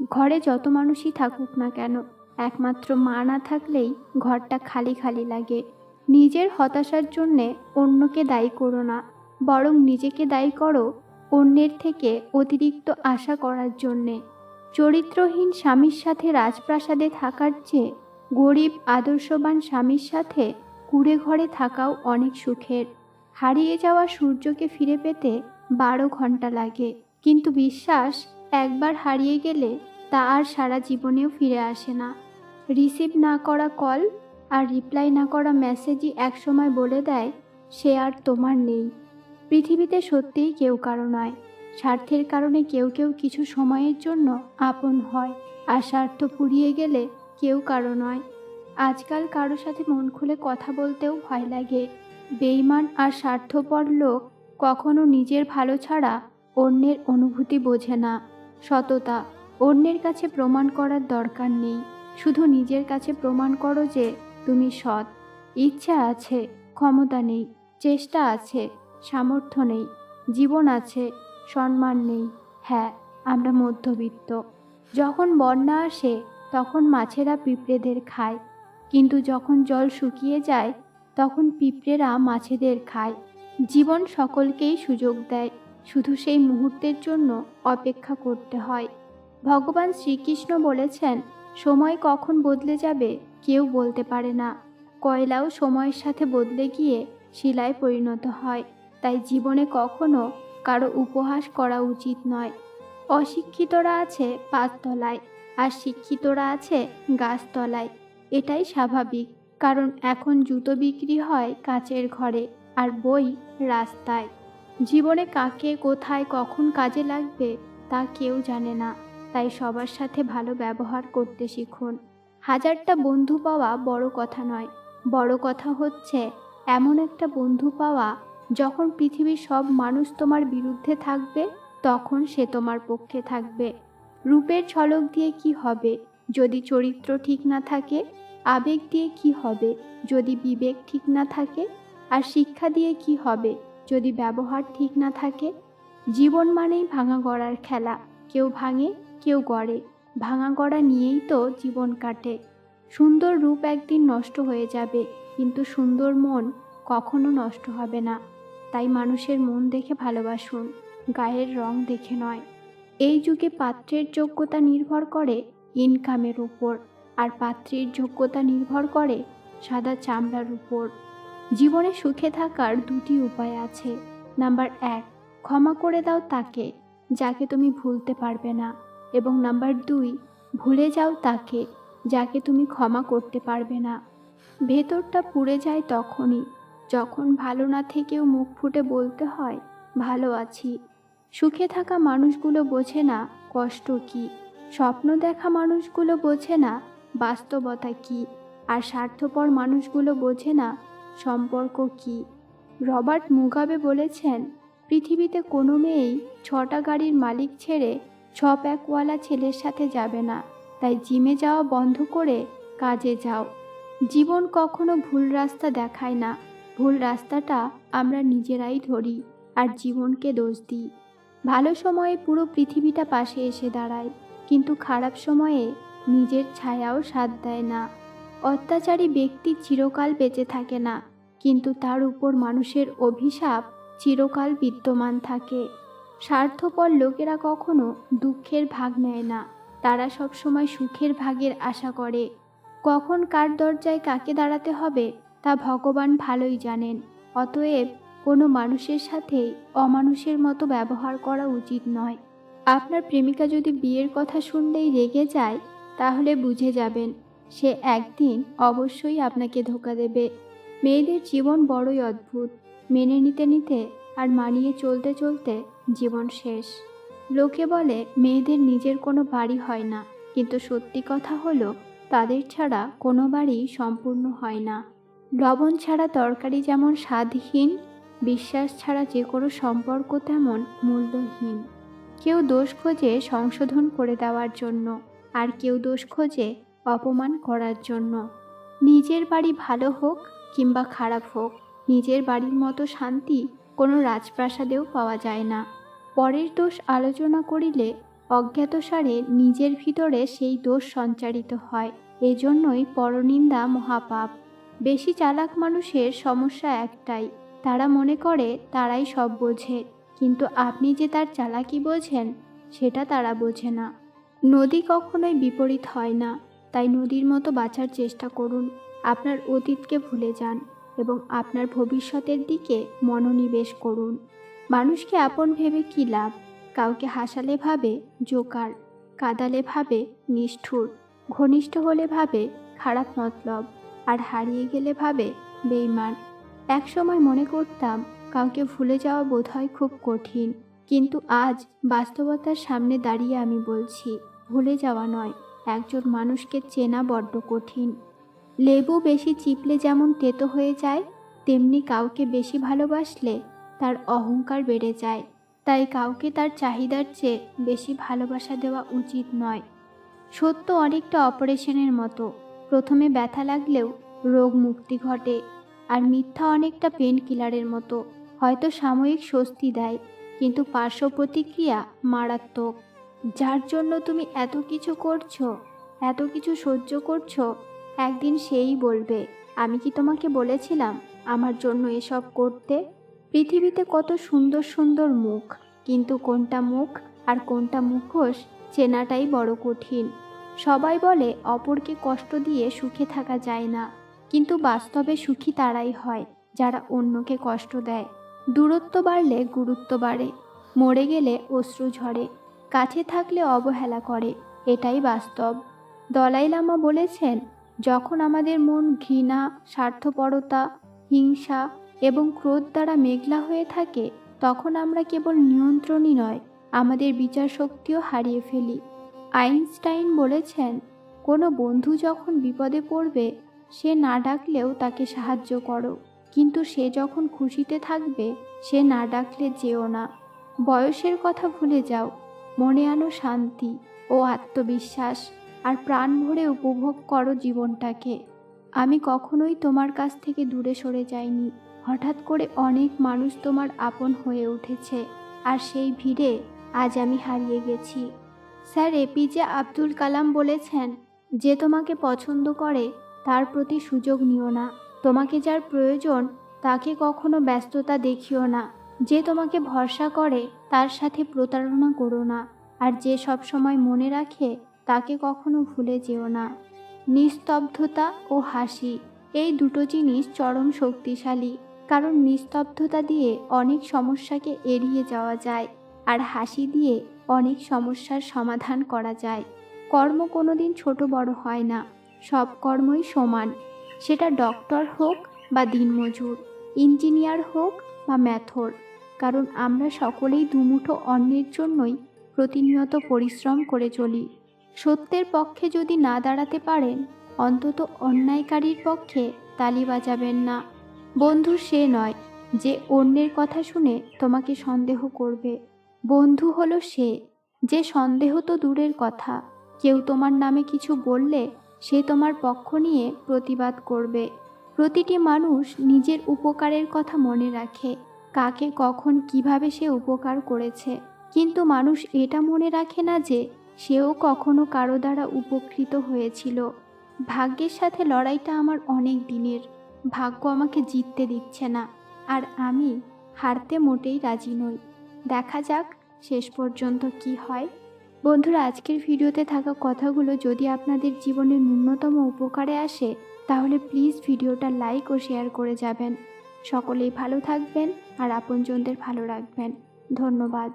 ঘরে যত মানুষই থাকুক না কেন, একমাত্র মা না থাকলেই ঘরটা খালি খালি লাগে। নিজের হতাশার জন্যে অন্যকে দায়ী করো না, বরং নিজেকে দায়ী করো অন্যের থেকে অতিরিক্ত আশা করার জন্যে। চরিত্রহীন স্বামীর সাথে রাজপ্রাসাদে থাকার চেয়ে গরিব, আদর্শবান স্বামীর সাথে কুড়ে ঘরে থাকাও অনেক সুখের। হারিয়ে যাওয়া সূর্যকে ফিরে পেতে বারো ঘণ্টা লাগে, কিন্তু বিশ্বাস একবার হারিয়ে গেলে তা আর সারা জীবনেও ফিরে আসে না। রিসিভ না করা কল আর রিপ্লাই না করা মেসেজই একসময় বলে দেয়, সে আর তোমার নেই। পৃথিবীতে সত্যিই কেউ কারও নয়। স্বার্থের কারণে কেউ কেউ কিছু সময়ের জন্য আপন হয় আর স্বার্থ ফুরিয়ে গেলে কেউ কারও নয়। আজকাল কারও সাথে মন খুলে কথা বলতেও ভয় লাগে। বেইমান আর স্বার্থপর লোক কখনো নিজের ভালো ছাড়া অন্যের অনুভূতি বোঝে না। সততা। অন্যের কাছে প্রমাণ করার দরকার নেই। শুধু নিজের কাছে প্রমাণ করো যে তুমি সৎ। ইচ্ছা আছে, ক্ষমতা নেই, চেষ্টা আছে, সামর্থ্য নেই, জীবন আছে, সম্মান নেই। হ্যাঁ আমরা মধ্যবিত্ত। যখন বন্যা আসে, তখন মাছেরা পিঁপড়েদের খায়। কিন্তু যখন জল শুকিয়ে যায়, তখন পিঁপড়েরা মাছেদের খায়। জীবন সকলকেই সুযোগ দেয়। শুধু সেই মুহূর্তের জন্য অপেক্ষা করতে হয়। ভগবান শ্রীকৃষ্ণ বলেছেন, সময় কখন বদলে যাবে কেউ বলতে পারে না। কয়লাও সময়ের সাথে বদলে গিয়ে শিলায় পরিণত হয়। তাই জীবনে কখনো কারও উপহাস করা উচিত নয়। অশিক্ষিতরা আছে পাঁচতলায়, আর শিক্ষিতরা আছে গাছতলায়। এটাই স্বাভাবিক, কারণ এখন জুতো বিক্রি হয় কাচের ঘরে, আর বই রাস্তায়। জীবনে কাকে, কোথায়, কখন কাজে লাগবে তা কেউ জানে না। তাই সবার সাথে ভালো ব্যবহার করতে শিখুন। হাজারটা বন্ধু পাওয়া বড় কথা নয়। বড় কথা হচ্ছে, এমন একটা বন্ধু পাওয়া যখন পৃথিবীর সব মানুষ তোমার বিরুদ্ধে থাকবে, তখন সে তোমার পক্ষে থাকবে। রূপের ছলক দিয়ে কি হবে? যদি চরিত্র ঠিক না থাকে, আবেগ দিয়ে কি হবে? যদি বিবেক ঠিক না থাকে, আর শিক্ষা দিয়ে কি হবে? যদি ব্যবহার ঠিক না থাকে, জীবন মানেই ভাঙা গড়ার খেলা। কেউ ভাঙে, কেউ গড়ে। ভাঙা গড়া নিয়েই তো জীবন কাটে। সুন্দর রূপ একদিন নষ্ট হয়ে যাবে, কিন্তু সুন্দর মন কখনো নষ্ট হবে না। তাই মানুষের মন দেখে ভালোবাসুন, গায়ের রং দেখে নয়। এই যুগে পাত্রের যোগ্যতা নির্ভর করে ইনকামের উপর, আর পাত্রীর যোগ্যতা নির্ভর করে সাদা চামড়ার উপর। জীবনে সুখে থাকার দুটি উপায় আছে। নাম্বার এক, ক্ষমা করে দাও তাকে, যাকে তুমি ভুলতে পারবে না। এবং নাম্বার দুই, ভুলে যাও তাকে, যাকে তুমি ক্ষমা করতে পারবে না। ভেতরটা পুড়ে যায় তখনই, যখন ভালো না থেকেও মুখ ফুটে বলতে হয়, ভালো আছি। সুখে থাকা মানুষগুলো বোঝে না, কষ্ট কি? স্বপ্ন দেখা মানুষগুলো বোঝে না, বাস্তবতা কি? আর স্বার্থপর মানুষগুলো বোঝে না সম্পর্ক কি? রবার্ট মুগাবে বলেছেন, পৃথিবীতে কোনো মেয়েই ছটা গাড়ির মালিক ছেড়ে ছ প্যাকওয়ালা ছেলের সাথে যাবে না। তাই জিমে যাওয়া বন্ধ করে কাজে যাও। জীবন কখনো ভুল রাস্তা দেখায় না। ভুল রাস্তাটা আমরা নিজেরাই ধরি আর জীবনকে দোষ দিই। ভালো সময়ে পুরো পৃথিবীটা পাশে এসে দাঁড়ায়, কিন্তু খারাপ সময়ে নিজের ছায়াও সাথ দেয় না। অত্যাচারী ব্যক্তি চিরকাল বেঁচে থাকে না, কিন্তু তার উপর মানুষের অভিশাপ চিরকাল বিদ্যমান থাকে। স্বার্থপর লোকেরা কখনো দুঃখের ভাগ নেয় না, তারা সবসময় সুখের ভাগের আশা করে। কখন কার দরজায় কাকে দাঁড়াতে হবে, তা ভগবান ভালোই জানেন, অতএব কোনো মানুষের সাথেই অমানুষের মতো ব্যবহার করা উচিত নয়। আপনার প্রেমিকা যদি বিয়ের কথা শুনলেই রেগে যায়, তাহলে বুঝে যাবেন সে একদিন অবশ্যই আপনাকে ধোকা দেবে। মেয়েদের জীবন বড়ই অদ্ভুত। মেনে নিতে নিতে আর মানিয়ে চলতে চলতে জীবন শেষ। লোকে বলে, মেয়েদের নিজের কোনো বাড়ি হয় না। কিন্তু সত্যি কথা হলো, তাদের ছাড়া কোনো বাড়ি সম্পূর্ণ হয় না। লবণ ছাড়া তরকারি যেমন স্বাদহীন, বিশ্বাস ছাড়া যে কোনো সম্পর্ক তেমন মূল্যহীন। কেউ দোষ খোঁজে সংশোধন করে দেওয়ার জন্য। আর কেউ দোষ খোঁজে অপমান করার জন্য। নিজের বাড়ি ভালো হোক কিংবা খারাপ হোক, নিজের বাড়ির মতো শান্তি কোনো রাজপ্রাসাদেও পাওয়া যায় না। পরের দোষ আলোচনা করিলে অজ্ঞাতসারে নিজের ভিতরে সেই দোষ সঞ্চারিত হয়। এজন্যই পরনিন্দা মহাপাপ। বেশি চালাক মানুষের সমস্যা একটাই, তারা মনে করে তারাই সব বোঝে, কিন্তু আপনি যে তার চালাকি বোঝেন, সেটা তারা বোঝে না। নদী কখনোই বিপরীত হয় না। তাই নদীর মতো বাঁচার চেষ্টা করুন। আপনার অতীতকে ভুলে যান এবং আপনার ভবিষ্যতের দিকে মনোনিবেশ করুন। মানুষকে আপন ভেবে কী লাভ? কাউকে হাসালে ভাবে জোকার, কাদালে ভাবে নিষ্ঠুর, ঘনিষ্ঠ হলে ভাবে খারাপ মতলব, আর হারিয়ে গেলে ভাবে বেইমান। একসময় মনে করতাম কাউকে ভুলে যাওয়া বোধহয় খুব কঠিন, কিন্তু আজ বাস্তবতার সামনে দাঁড়িয়ে আমি বলছি, ভুলে যাওয়া নয়। একজন মানুষকে চেনা বড্ড কঠিন। লেবু বেশি চিপলে যেমন তেতো হয়ে যায়, তেমনি কাউকে বেশি ভালোবাসলে তার অহংকার বেড়ে যায়। তাই কাউকে তার চাহিদার চেয়ে বেশি ভালোবাসা দেওয়া উচিত নয়। সত্য অনেকটা অপারেশনের মতো। প্রথমে ব্যথা লাগলেও রোগ মুক্তি ঘটে, আর মিথ্যা অনেকটা পেন কিলারের মতো। হয়তো সাময়িক স্বস্তি দেয়, কিন্তু পার্শ্ব প্রতিক্রিয়া মারাত্মক। যার জন্য তুমি এত কিছু করছ, এত কিছু সহ্য করছ, একদিন সেই বলবে, আমি কি তোমাকে বলেছিলাম আমার জন্য এসব করতে? পৃথিবীতে কত সুন্দর সুন্দর মুখ, কিন্তু কোনটা মুখ আর কোনটা মুখোশ চেনাটাই বড় কঠিন। সবাই বলে, অপরকে কষ্ট দিয়ে সুখে থাকা যায় না। কিন্তু বাস্তবে সুখী তারাই হয়, যারা অন্যকে কষ্ট দেয়। দূরত্ব বাড়লে গুরুত্ব বাড়ে, মরে গেলে অশ্রু ঝরে। কাছে থাকলে অবহেলা করে, এটাই বাস্তব। দলাই লামা বলেছেন, যখন আমাদের মন ঘৃণা, স্বার্থপরতা, হিংসা এবং ক্রোধ দ্বারা মেঘলা হয়ে থাকে, তখন আমরা কেবল নিয়ন্ত্রণই নয়, আমাদের বিচার শক্তিও হারিয়ে ফেলি। আইনস্টাইন বলেছেন, কোনো বন্ধু যখন বিপদে পড়বে, সে না ডাকলেও তাকে সাহায্য করো। কিন্তু সে যখন খুশিতে থাকবে, সে না ডাকলে যেও না। বয়সের কথা ভুলে যাও মনে আনো শান্তি ও আত্মবিশ্বাস আর প্রাণ ভরে উপভোগ করো জীবনটাকে। আমি কখনোই তোমার কাছ থেকে দূরে সরে যাইনি। হঠাৎ করে অনেক মানুষ তোমার আপন হয়ে উঠেছে আর সেই ভিড়ে আজ আমি হারিয়ে গেছি। স্যার এপিজে আব্দুল কালাম বলেছেন, যে তোমাকে পছন্দ করে, তার প্রতি সুযোগ নিও না। তোমাকে যার প্রয়োজন, তাকে কখনো ব্যস্ততা দেখিও না। যে তোমাকে ভরসা করে তার সাথে প্রতারণা করো না, আর যে সব সময় মনে রাখে, তাকে কখনো ভুলে যেও না। নিস্তব্ধতা ও হাসি, এই দুটো জিনিস চরম শক্তিশালী, কারণ নিস্তব্ধতা দিয়ে অনেক সমস্যাকে এড়িয়ে যাওয়া যায়, আর হাসি দিয়ে অনেক সমস্যার সমাধান করা যায়। কর্ম কোনোদিন ছোট বড় হয় না, সব কর্মই সমান। সেটা ডক্টর হোক বা দিনমজুর, ইঞ্জিনিয়ার হোক বা ম্যাথর। কারণ আমরা সকলেই দুমুঠো অন্যের জন্যই প্রতিনিয়ত পরিশ্রম করে চলি। সত্যের পক্ষে যদি না দাঁড়াতে পারেন, অন্তত অন্যায়কারীর পক্ষে তালি বাজাবেন না। বন্ধু, সে নয় যে অন্যের কথা শুনে তোমাকে সন্দেহ করবে। বন্ধু হলো সে যে সন্দেহ তো দূরের কথা। কেউ তোমার নামে কিছু বললে সে তোমার পক্ষ নিয়ে প্রতিবাদ করবে। প্রতিটি মানুষ নিজের উপকারের কথা মনে রাখে। কাকে কখন কীভাবে সে উপকার করেছে। কিন্তু মানুষ এটা মনে রাখে না যে, সেও কখনো কারও দ্বারা উপকৃত হয়েছিল। ভাগ্যের সাথে লড়াইটা আমার অনেক দিনের। ভাগ্য আমাকে জিততে দিচ্ছে না। আর আমি হারতে মোটেই রাজি নই। দেখা যাক শেষ পর্যন্ত কি হয়। বন্ধুরা, আজকের ভিডিওতে থাকা কথাগুলো যদি আপনাদের জীবনের ন্যূনতম উপকারে আসে, তাহলে প্লিজ ভিডিওটা লাইক ও শেয়ার করে যাবেন। সকলেই ভালো থাকবেন আর আপনজনদের ভালো রাখবেন। ধন্যবাদ।